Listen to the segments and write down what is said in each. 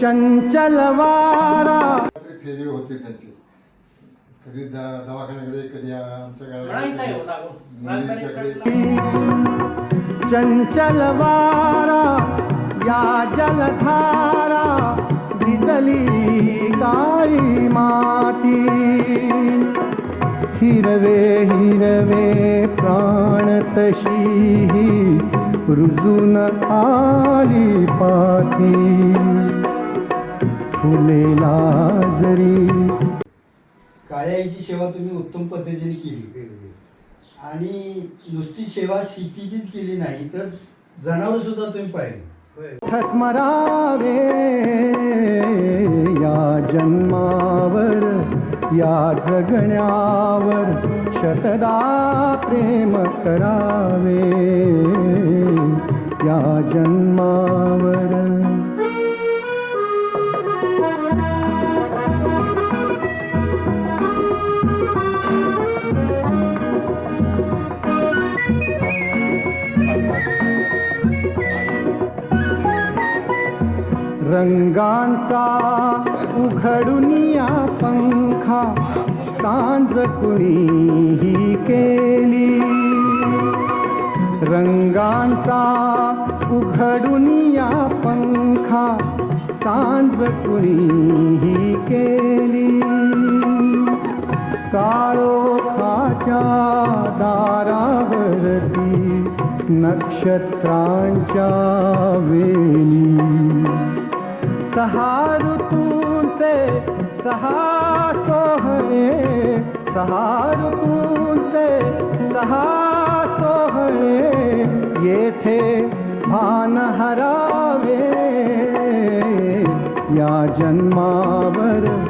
चंचल वारा फेरी होते त्यांची. कधी द- दवाखान्याकडे कधी आमच्या गावाकडे. मुलींच्याकडे. चंचल वारा या जलधारा भिजली काळी माती. हिरवे हिरवे प्राण तशी रुजून आली पाती. फुले लाजरी काळ्या आईची सेवा तुम्ही उत्तम पद्धतीने केली. आणि नुसती सेवा शेतीचीच केली नाही तर जनावर सुद्धा तुम्ही पाळली. ठस्मरावे या जन्मावर या जगण्यावर शतदा प्रेम करावे. या जन्मावर रंगांचा उघडून पंखा सांज कुणीही केली. रंगांचा उघडून पंखा सांज कुणीही केली. काळोखाच्या दारावरती नक्षत्रांच्या वेली. सहा ऋतूंचे सहा सोहळे सहा ऋतूंचे सहा सोहळे येथे भान हरावे. या जन्मावर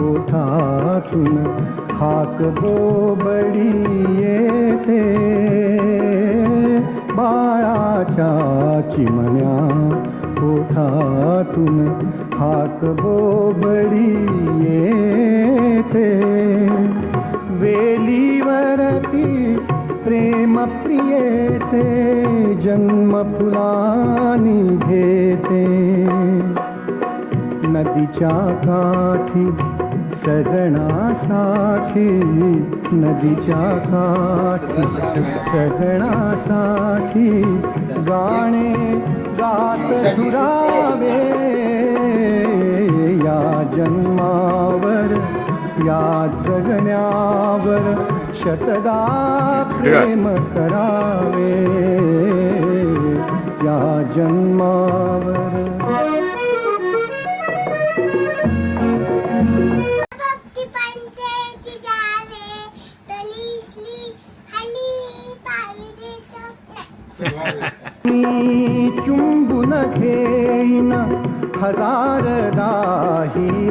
ओठातून हाक हो बोबडी थे बाळाच्या चिमण्या ओठातून हाक हो बोबडी थे वेलीवरती प्रेम प्रियेचे जन्म फुलानी घेते. नदीच्या काठी सजणासाठी नदीच्या काठी सजणासाठी गाणे गात सुरावे. या जन्मावर या जगण्यावर शतदा प्रेम करावे. या जन्मावर हजारदाी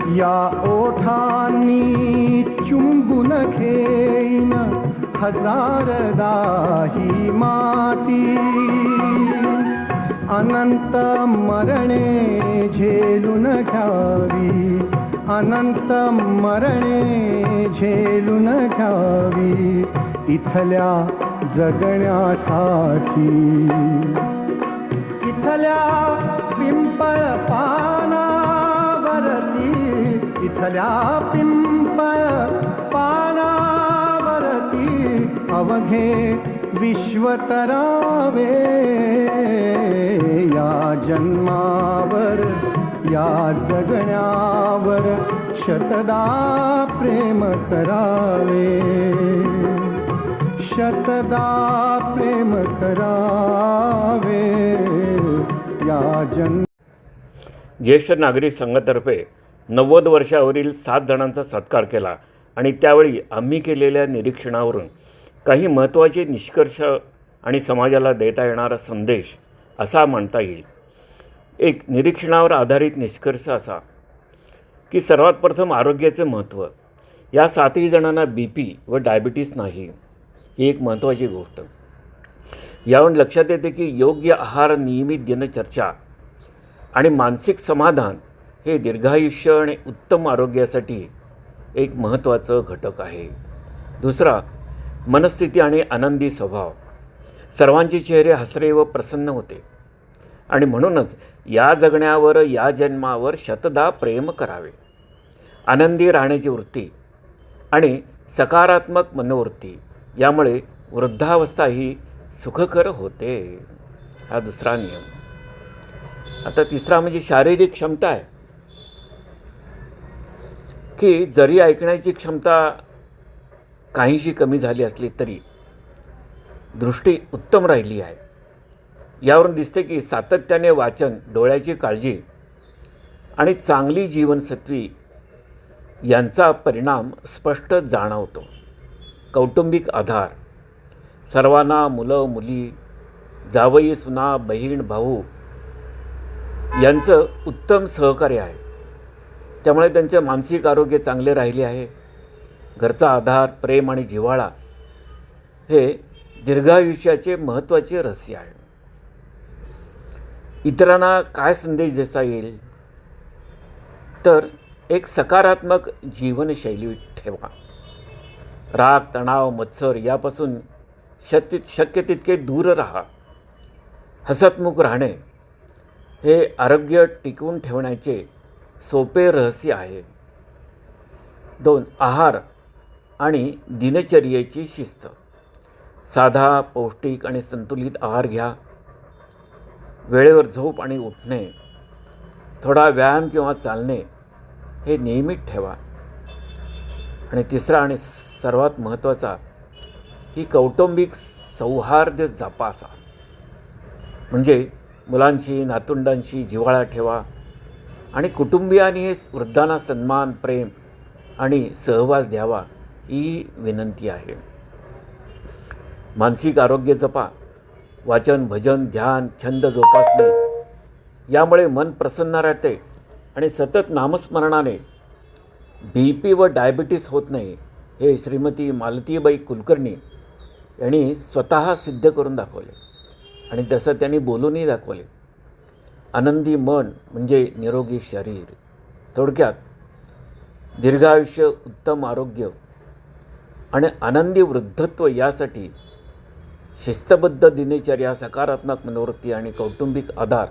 मीया ओठा चुम्बुनखे हजारदा माती। अनन्त मरणे झेलुन नी अनन्त मरणे झेलुन नी इथल्या जगण्यासाठी इथल्या पिंपळ पानावरती इथल्या पिंपळ पानावरती अवघे विश्वतरावे. या जन्मावर या जगण्यावर शतदा प्रेम करावे शतदा प्रेम करावे या जन ज्येष्ठ नागरिक संघातर्फे नव्वद वर्षावरील सात जणांचा सत्कार केला आणि त्यावेळी आम्ही केलेल्या निरीक्षणावरून काही महत्त्वाचे निष्कर्ष आणि समाजाला देता येणारा संदेश असा म्हणता येईल. एक निरीक्षणावर आधारित निष्कर्ष असा की सर्वात प्रथम आरोग्याचं महत्त्व. या सातही जणांना बी पी व डायबिटीस नाही. ही एक महत्त्वाची गोष्ट. यावरून लक्षात येते की योग्य आहार नियमित दिनचर्चा आणि मानसिक समाधान हे दीर्घायुष्य आणि उत्तम आरोग्यासाठी एक महत्त्वाचं घटक आहे. दुसरा मनस्थिती आणि आनंदी स्वभाव. सर्वांचे चेहरे हसरे व प्रसन्न होते. आणि म्हणूनच या जगण्यावर या जन्मावर शतदा प्रेम करावे. आनंदी राहण्याची वृत्ती आणि सकारात्मक मनोवृत्ती. यामुळे वृद्धावस्था ही सुखकर होते हा दुसरा नियम. आता तिसरा म्हणजे शारीरिक क्षमता आहे. की जरी ऐकण्याची क्षमता काहीशी कमी झाली असली तरी दृष्टी उत्तम राहिली आहे. यावरून दिसते की सातत्याने वाचन डोळ्याची काळजी आणि चांगली जीवनसत्वी यांचा परिणाम स्पष्ट जाणवतो. कौटुंबिक आधार. सर्वांना मुलं मुली जावई सुना बहीण भाऊ यांचं उत्तम सहकार्य आहे. त्यामुळे त्यांचे मानसिक आरोग्य चांगले राहिले आहे. घरचा आधार प्रेम आणि जिव्हाळा हे दीर्घायुष्याचे महत्त्वाचे रहस्य आहे. इतरांना काय संदेश देता येईल? तर एक सकारात्मक जीवनशैली ठेवा. राग तणाव मत्सर यापासून शक्य शक्य तितके दूर राहा. हसतमुख राहणे हे आरोग्य टिकवून ठेवण्याचे सोपे रहस्य आहे. दोन आहार आणि दिनचर्येची शिस्त. साधा पौष्टिक आणि संतुलित आहार घ्या. वेळेवर झोप आणि उठणे. थोडा व्यायाम किंवा चालणे हे नियमित ठेवा. आणि तिसरा आणि सर्वात महत्त्वाचा की कौटुंबिक सौहार्द जपासा. म्हणजे मुलांशी नातुंडांशी जिव्हाळा ठेवा आणि कुटुंबियांनी हे वृद्धांना सन्मान प्रेम आणि सहवास द्यावा ही विनंती आहे. मानसिक आरोग्य जपा वाचन भजन ध्यान छंद जोपासणे यामुळे मन प्रसन्न राहते आणि सतत नामस्मरणाने बी पी व डायबिटीस होत नाही. हे श्रीमती मालतीबाई कुलकर्णी यांनी स्वतः सिद्ध करून दाखवले. आणि तसं त्यांनी बोलूनही दाखवले. आनंदी मन म्हणजे निरोगी शरीर. थोडक्यात दीर्घायुष्य उत्तम आरोग्य आणि आनंदी वृद्धत्व यासाठी शिस्तबद्ध दिनचर्या सकारात्मक मनोवृत्ती आणि कौटुंबिक आधार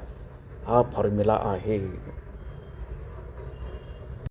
हा फॉर्म्युला आहे.